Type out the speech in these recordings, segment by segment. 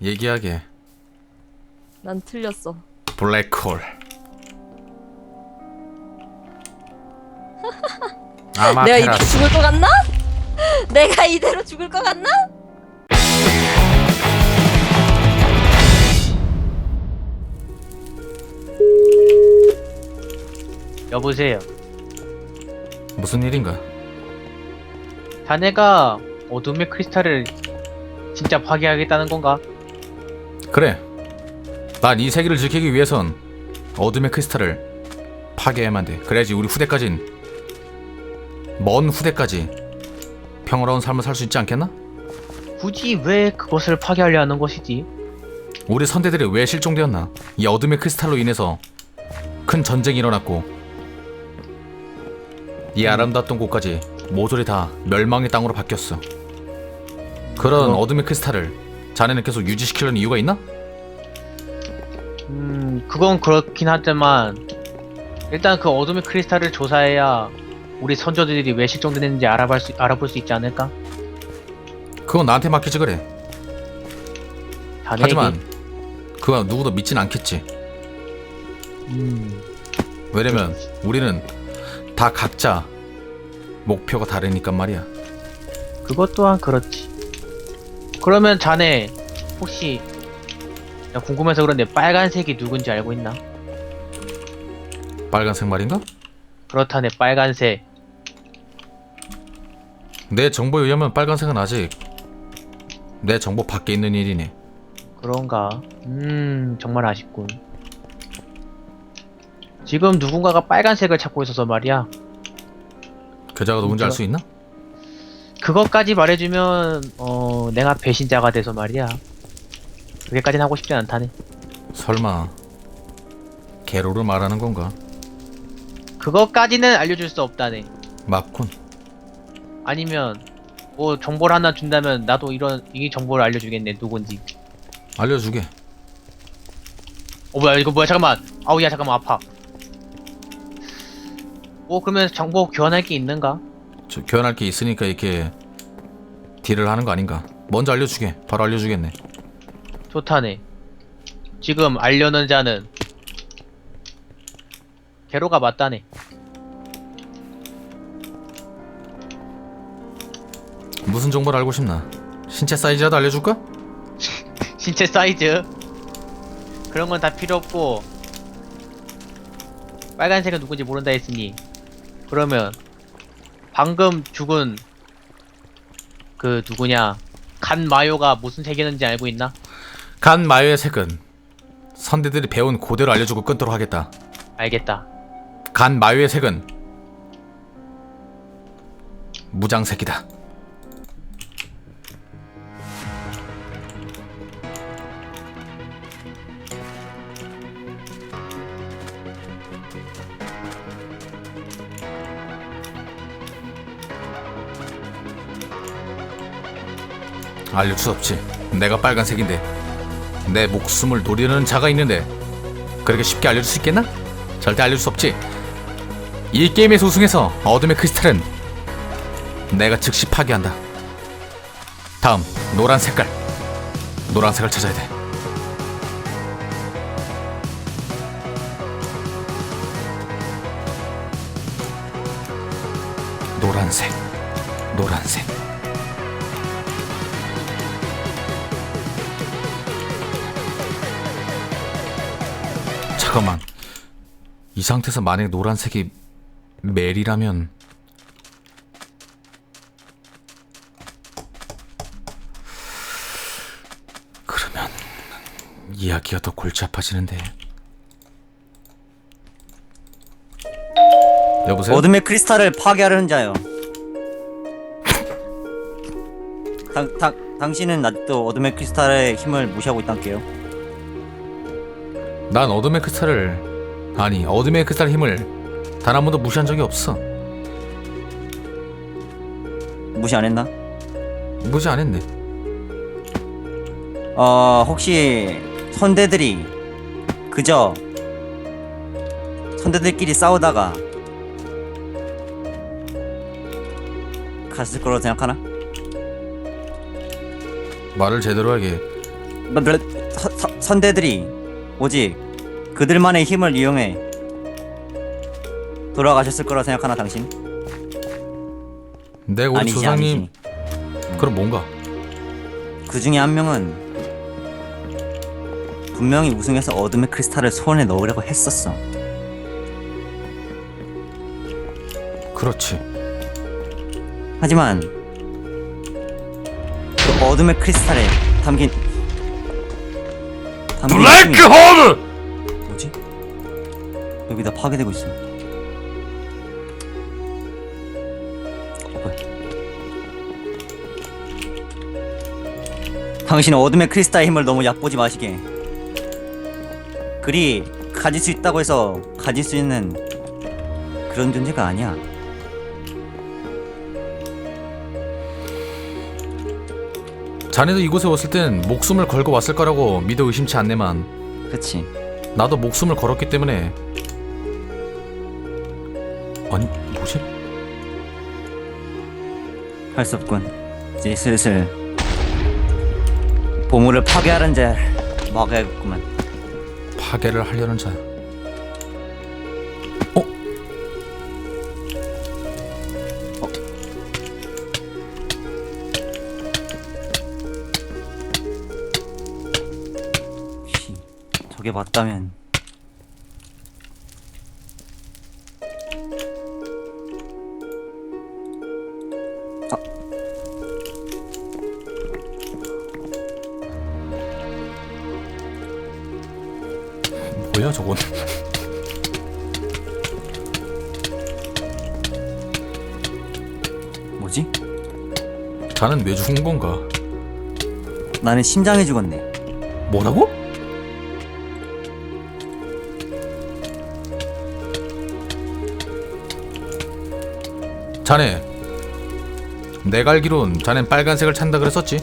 얘기하게 난 틀렸어. 블랙홀 내가 이대로 죽을 것 같나? 내가 이대로 죽을 것 같나? 여보세요. 무슨 일인가? 자네가 어둠의 크리스탈을 진짜 파괴하겠다는 건가? 그래 난 이 세계를 지키기 위해선 어둠의 크리스탈을 파괴해야만 돼 그래야지 우리 후대까진 먼 후대까지 평화로운 삶을 살 수 있지 않겠나? 굳이 왜 그것을 파괴하려 하는 것이지? 우리 선대들이 왜 실종되었나? 이 어둠의 크리스탈로 인해서 큰 전쟁이 일어났고 이 아름다웠던 곳까지 모조리 다 멸망의 땅으로 바뀌었어. 그런 어. 어둠의 크리스탈을 자네는 계속 유지시키려는 이유가 있나? 음, 그건 그렇긴 하지만 일단 그 어둠의 크리스탈을 조사해야 우리 선조들이 왜 실종됐는지 알아볼 수, 알아볼 수 있지 않을까? 그건 나한테 맡기지 그래. 하지만 그거 누구도 믿진 않겠지. 음, 왜냐면 우리는 다 각자 목표가 다르니까 말이야. 그것 또한 그렇지. 그러면 자네 혹시 나 궁금해서 그런데 빨간색이 누군지 알고 있나? 빨간색 말인가? 그렇다네 빨간색. 내 정보에 의하면 빨간색은 아직 내 정보 밖에 있는 일이네. 그런가? 음, 정말 아쉽군. 지금 누군가가 빨간색을 찾고 있어서 말이야. 계좌가 누군지 알 수 있나? 그것까지 말해주면, 어, 내가 배신자가 돼서 말이야. 그게까진 하고 싶진 않다네. 설마 게로를 말하는 건가? 그것까지는 알려줄 수 없다네. 맞군. 아니면, 뭐, 정보를 하나 준다면, 나도 이런, 이 정보를 알려주겠네, 누군지. 알려주게. 어, 뭐야, 이거 뭐야, 잠깐만. 아우, 야, 잠깐만, 아파. 뭐, 그러면 정보 교환할 게 있는가? 저 교환할 게 있으니까 이렇게 딜을 하는 거 아닌가? 먼저 알려주게. 바로 알려주겠네. 좋다네. 지금 알려는 자는 게로가 맞다네. 무슨 정보를 알고 싶나? 신체 사이즈라도 알려줄까? 신체 사이즈 그런 건 다 필요 없고 빨간색은 누군지 모른다 했으니 그러면 방금 죽은 그 누구냐 간 마요가 무슨 색이었는지 알고 있나? 간 마요의 색은 선대들이 배운 고대로 알려주고 끊도록 하겠다. 알겠다. 간 마요의 색은 무장색이다. 알려줄 수 없지. 내가 빨간색인데 내 목숨을 노리는 자가 있는데 그렇게 쉽게 알려줄 수 있겠나? 절대 알려줄 수 없지. 이 게임에서 우승해서 어둠의 크리스탈은 내가 즉시 파괴한다. 다음 노란 색깔. 노란색을 찾아야 돼. 노란색. 노란색. 잠깐만. 이 상태에서 만약에 노란색이 멜이라면 그러면 이야기가 더 골치 아파지는데 여보세요? 어둠의 크리스탈을 파괴하려는 자요. 당, 당, 당신은 아직도 어둠의 크리스탈의 힘을 무시하고 있단게요. 난 어둠의 크리스탈을 아니 어둠의 크리스탈 힘을 단 한 번도 무시한 적이 없어 무시 안 했나? 무시 안 했네 어, 혹시 선대들이 그저 선대들끼리 싸우다가 갔을 거라고 생각하나? 말을 제대로 하게 뭐, 뭐, 선대들이 오직 그들만의 힘을 이용해 돌아가셨을 거라 생각하나 당신? 내가 우리 아니지 조상님. 그럼 뭔가? 그 중에 한 명은 분명히 우승해서 어둠의 크리스탈을 손에 넣으려고 했었어. 그렇지. 하지만 그 어둠의 크리스탈에 담긴 힘이 홀! 뭐지? 여기다 파괴되고 있어. 당신은 어둠의 크리스탈의 힘을 너무 얕보지 마시게. 그리 가질 수 있다고 해서 가질 수 있는 그런 존재가 아니야. 자네도 이곳에 왔을 땐 목숨을 걸고 왔을 거라고 믿어 의심치 않네만 그치? 나도 목숨을 걸었기 때문에 아니 뭐지? 할 수 없군. 이제 슬슬 보물을 파괴하는 자 막아야겠구만. 파괴를 하려는 자. 어? 저게 맞다면 뭐야 저건? 뭐지? 자는 왜 죽은 건가? 나는 심장에 죽었네. 뭐라고? 자네 내가 알기론 자넨 빨간색을 찬다 그랬었지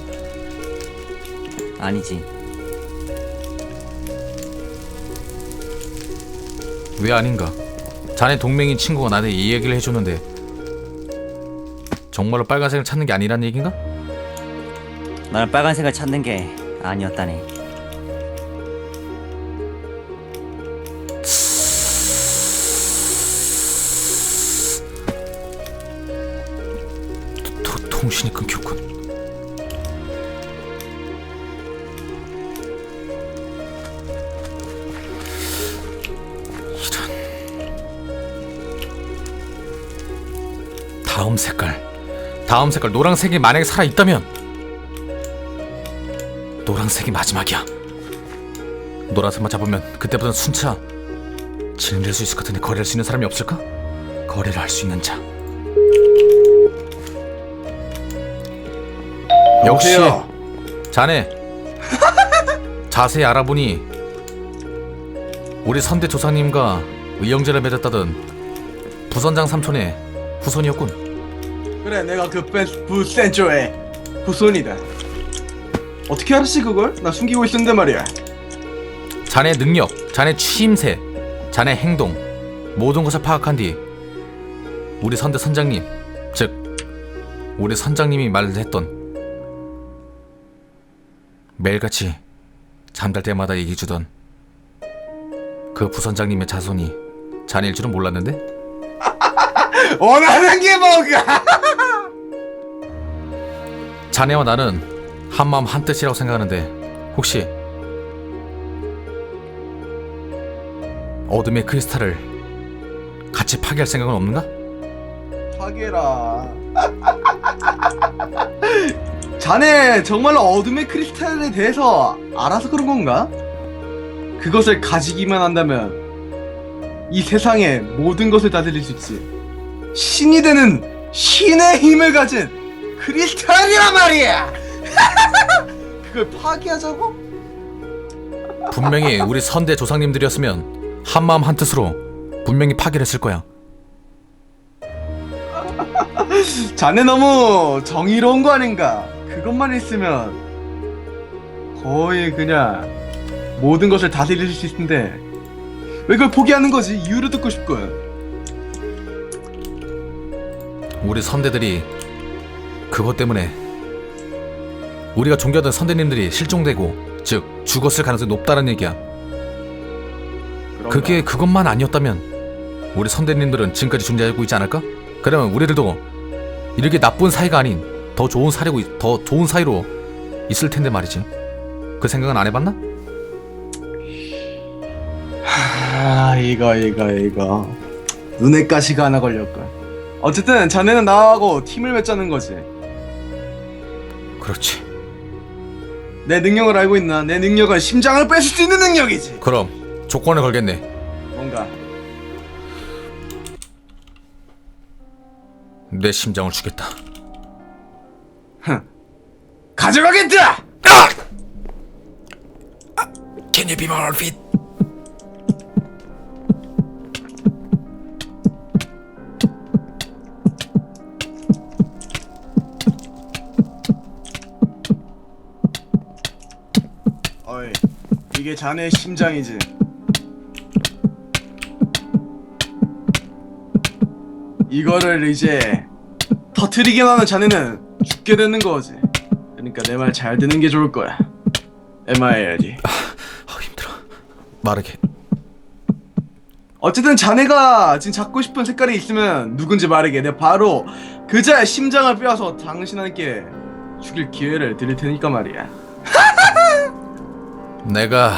아니지. 왜 아닌가 자네 동맹인 친구가 나한테 이 얘기를 해줬는데 정말로 빨간색을 찾는 게 아니란 얘긴가? 나는 빨간색을 찾는 게 아니었다네. 통신이 끊겼군. 이런. 다음 색깔. 다음 색깔. 노란색이 만약에 살아 있다면. 노란색이 마지막이야. 노란색만 잡으면 그때부터는 순차. 진릴 수 있을 것 같은데 거래할 수 있는 사람이 없을까? 거래를 할 수 있는 자 역시 여보세요? 자네 자세히 알아보니 우리 선대 조상님과 의형제를 맺었다던 부선장 삼촌의 후손이었군 그래 내가 그 부센조의 후손이다 어떻게 알았지 그걸? 나 숨기고 있었는데 말이야 자네 능력, 자네 취임새, 자네 행동 모든 것을 파악한 뒤 우리 선대 선장님 즉 우리 선장님이 말을 했던 매일같이 잠잘 때마다 얘기해주던 그 부선장님의 자손이 자네일 줄은 몰랐는데? 원하는 게 뭐가? 자네와 나는 한마음 한뜻이라고 생각하는데 혹시 어둠의 크리스탈을 같이 파괴할 생각은 없는가? 파괴라 자네 정말로 어둠의 크리스탈에 대해서 알아서 그런 건가? 그것을 가지기만 한다면 이 세상의 모든 것을 다스릴 수 있지 신이 되는 신의 힘을 가진 크리스탈이란 말이야 그걸 파괴하자고? 분명히 우리 선대 조상님들이었으면 한마음 한뜻으로 분명히 파괴를 했을 거야. 자네 너무 정의로운 거 아닌가? 그것만 있으면 거의 그냥 모든 것을 다스릴 수 있을 텐데 왜 그걸 포기하는 거지? 이유를 듣고 싶군. 우리 선대들이 그것 때문에 우리가 존경하던 선대님들이 실종되고 즉 죽었을 가능성이 높다는 얘기야. 그런가? 그게 그것만 아니었다면 우리 선대님들은 지금까지 존재하고 있지 않을까? 그러면 우리들도 이렇게 나쁜 사이가 아닌 더 좋은 사이로 더 좋은 사이로 있을 텐데 말이지. 그 생각은 안 해봤나? 아 이거 이거 이거 눈에 가시가 하나 걸렸걸 어쨌든 자네는 나하고 팀을 맺자는 거지 그렇지. 내 능력을 알고 있나 내 능력은 심장을 뺏을 수 있는 능력이지 그럼 조건을 걸겠네. 뭔가 내 심장을 주겠다. 가져가겠다! Can you be more fit? 어이 이게 자네의 심장이지. 이거를 이제 터트리기만 하면 자네는 죽게 되는 거지. 그러니까 내 말 잘 듣는 게 좋을 거야. MIL이 아 힘들어. 마르게. 어쨌든 자네가 지금 잡고 싶은 색깔이 있으면 누군지 말하게. 내가 바로 그자의 심장을 빼앗아 당신한테 죽일 기회를 드릴 테니까 말이야. 내가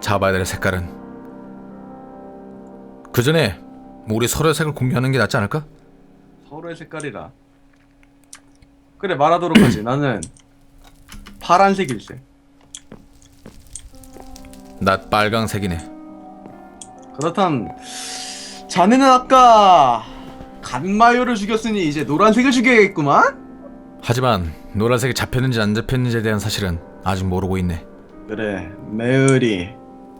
잡아야 될 색깔은? 그 전에 우리 서로의 색을 공유하는 게 낫지 않을까? 서로의 색깔이라 그래 말하도록 하지. 나는 파란색일세. 나 빨강색이네. 그렇담 자네는 아까 간마요를 죽였으니 이제 노란색을 죽여야겠구만? 하지만 노란색이 잡혔는지 안 잡혔는지에 대한 사실은 아직 모르고 있네. 그래 메을이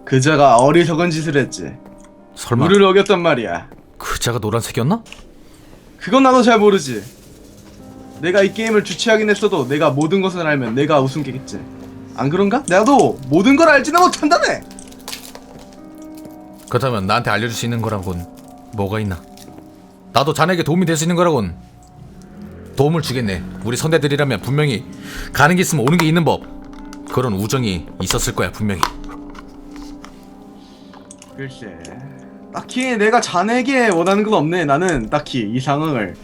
그자가 어리석은 짓을 했지. 설마 룰을 어겼단 말이야. 그자가 노란색이었나? 그건 나도 잘 모르지 내가 이 게임을 주최하긴 했어도 내가 모든 것을 알면 내가 우승겠지 안 그런가? 나도 모든 걸 알지는 못한다네 그렇다면 나한테 알려줄 수 있는 거라곤 뭐가 있나? 나도 자네에게 도움이 될 수 있는 거라곤 도움을 주겠네. 우리 선대들이라면 분명히 가는 게 있으면 오는 게 있는 법. 그런 우정이 있었을 거야 분명히. 글쎄 딱히 내가 자네에게 원하는 건 없네 나는 딱히 이 상황을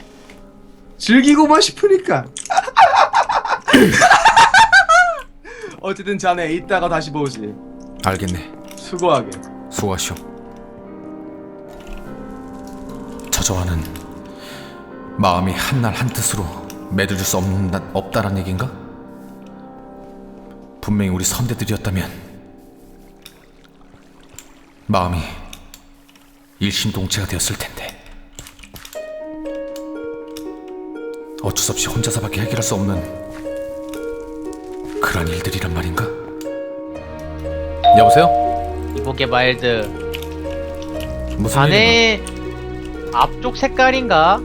즐기고만 싶으니까 어쨌든 자네 이따가 다시 보지 알겠네. 수고하게 수고하시오. 저저와는 마음이 한날 한 뜻으로 매듭질 수 없는, 없다란 얘긴가? 분명히 우리 선대들이었다면 마음이 일심동체가 되었을 텐데 어쩔 수 없이 혼자서밖에 해결할 수 없는 그런 일들이란 말인가? 여보세요? 이보게 마일드 무슨 일인가? 자네 앞쪽 색깔인가?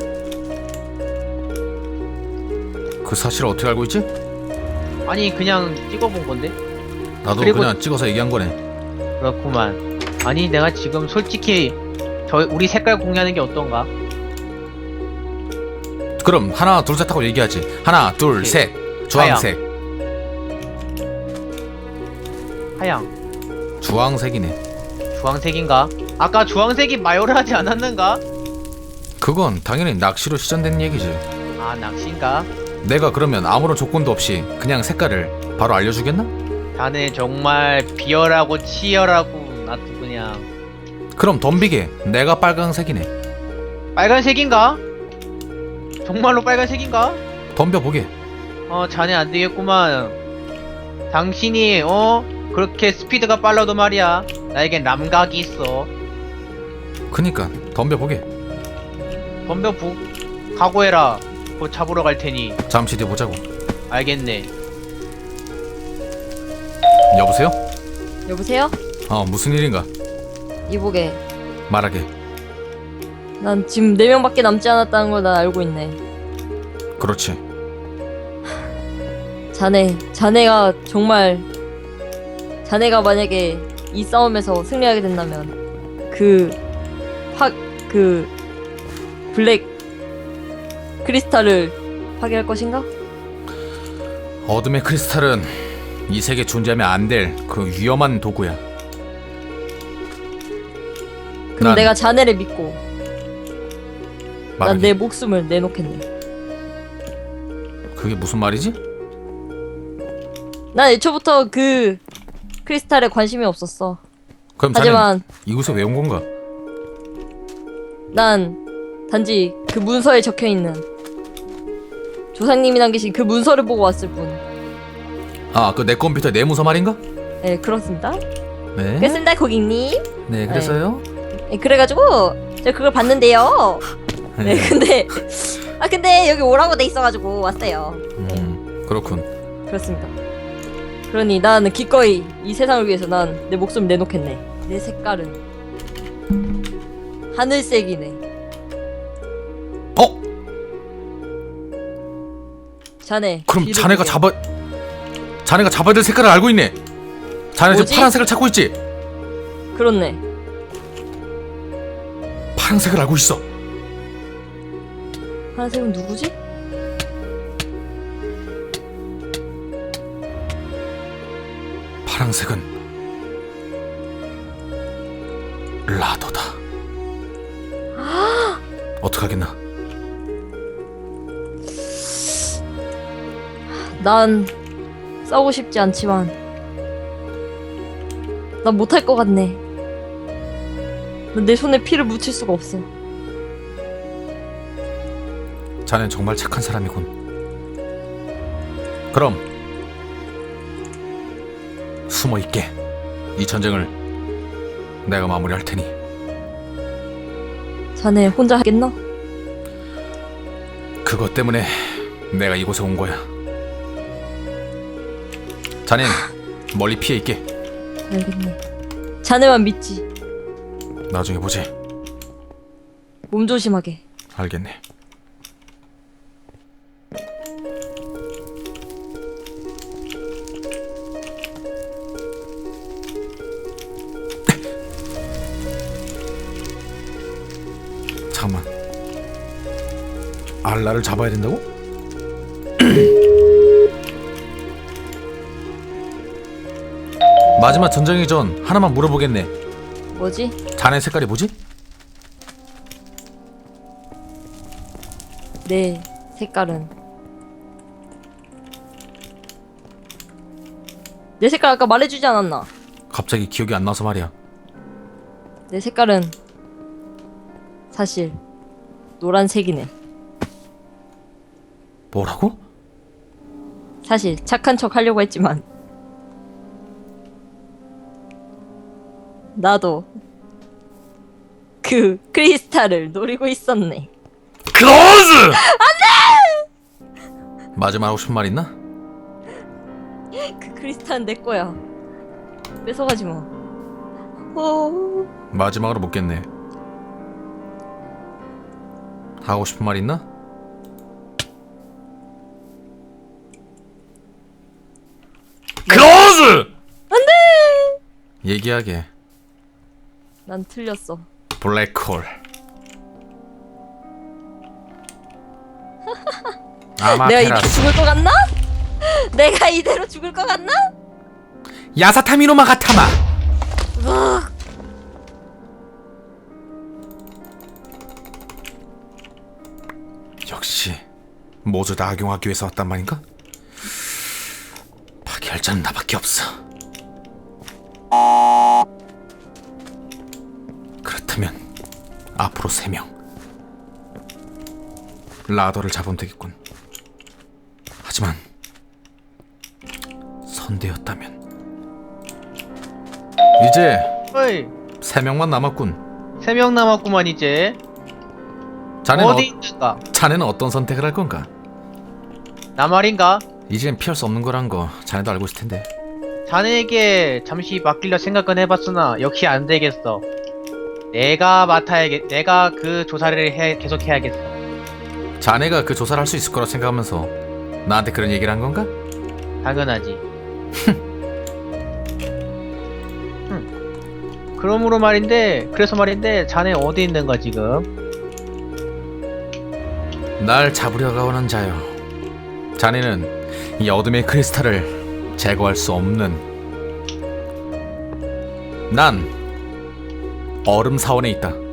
그 사실을 어떻게 알고 있지? 아니 그냥 찍어본 건데 나도 그리고- 그냥 찍어서 얘기한 거네. 그렇구만 아니 내가 지금 솔직히 저 우리 색깔 공유하는 게 어떤가? 그럼 하나 둘 셋 하고 얘기하지. 하나 둘 오케이. 셋. 주황색. 하양 주황색이네. 주황색인가? 아까 주황색이 마요를 하지 않았는가? 그건 당연히 낚시로 시전된 얘기지. 아 낚시인가? 내가 그러면 아무런 조건도 없이 그냥 색깔을 바로 알려주겠나? 자네 정말 비열하고 치열하고 나도 그냥 그럼 덤비게 내가 빨강색이네. 빨간색인가? 정말로 빨간색인가? 덤벼보게. 어 자네 안 되겠구만 당신이 어 그렇게 스피드가 빨라도 말이야 나에겐 람각이 있어 그니까 덤벼보게. 덤벼 부 각오해라 곧 잡으러 갈 테니 잠시 뒤에 보자고. 알겠네 여보세요? 여보세요? 어 무슨 일인가? 이보게 말하게. 난 지금 4명밖에 남지 않았다는 걸 난 알고 있네 그렇지. 자네 자네가 정말 자네가 만약에 이 싸움에서 승리하게 된다면 그파그 블랙 크리스탈을 파괴할 것인가? 어둠의 크리스탈은 이 세계 존재하면 안 될 그 위험한 도구야. 그럼 난 내가 자네를 믿고 난 말하기. 내 목숨을 내놓겠네. 그게 무슨 말이지? 난 애초부터 그 크리스탈에 관심이 없었어. 그럼 자네 하지만 이곳에 왜 온 건가? 난 단지 그 문서에 적혀 있는 조상님이 남기신 그 문서를 보고 왔을 뿐. 아, 그 내 컴퓨터 내 문서 말인가? 네, 그렇습니다. 네. 그렇습니다, 고객님. 네, 그래서요. 네, 그래가지고 제가 그걸 봤는데요. 네, 근데 아 근데 여기 오라고 돼 있어가지고 왔어요. 음, 그렇군. 그렇습니다. 그러니 나는 기꺼이 이 세상을 위해서 난 내 목숨 내놓겠네. 내 색깔은 하늘색이네. 어? 자네. 그럼 자네가. 잡아 자네가 잡아야 될 색깔을 알고 있네. 자네 지금 뭐지? 파란색을 찾고 있지? 그렇네. 파란색을 알고 있어. 하늘색은 누구지? 파란색은 라더다. 어떡하겠나? 난 싸우고 싶지 않지만 난 못할 것 같네. 난내 손에 피를 묻힐 수가 없어. 자넨 정말 착한 사람이군. 그럼 숨어 있게 이 전쟁을 내가 마무리할 테니 자네 혼자 하겠나? 그것 때문에 내가 이곳에 온 거야. 자넨 멀리 피해 있게. 알겠네. 자네만 믿지. 나중에 보지. 몸 조심하게. 알겠네. 알라를 잡아야 된다고? 마지막 전쟁이 전 하나만 물어보겠네. 뭐지? 자네 색깔이 뭐지? 내 색깔은 내 색깔 아까 말해주지 않았나? 갑자기 기억이 안 나서 말이야. 내 색깔은 사실 노란색이네. 뭐라고? 사실 착한 척 하려고 했지만 나도 그 크리스탈을 노리고 있었네. 클로즈! 안돼! 마지막 하고 싶은 말 있나? 그 크리스탈은 내 거야. 뺏어가지 마. 어... 마지막으로 묻겠네. 하고 싶은 말 있나? 얘기하게. 난 틀렸어. 블랙홀. 내가 이대로 죽을 것 같나? 내가 이대로 죽을 것 같나? 야사타미노마 가타마. 으악. 역시 모두 다 악용하기 위해서 왔단 말인가? 파괴할 자는 나밖에 없어. 그렇다면 앞으로 세 명. 라더를 잡으면 되겠군. 하지만 선대였다면 이제 어이, 세 명만 남았군. 세 명 남았구만 이제. 자네는, 어디 어, 있는가? 자네는 어떤 선택을 할 건가? 나 말인가? 이젠 피할 수 없는 거란 거 자네도 알고 있을 텐데. 자네에게 잠시 맡기려 생각은 해봤으나 역시 안 되겠어. 내가 맡아야겠, 내가 그 조사를 해, 계속 해야겠어. 자네가 그 조사를 할 수 있을 거라 생각하면서 나한테 그런 얘기를 한 건가? 당연하지. 흠. 그러므로 말인데, 그래서 말인데, 자네 어디 있는가 지금? 날 잡으려고 하는 자요. 자네는 이 어둠의 크리스탈을 제거할 수 없는 난 얼음 사원에 있다.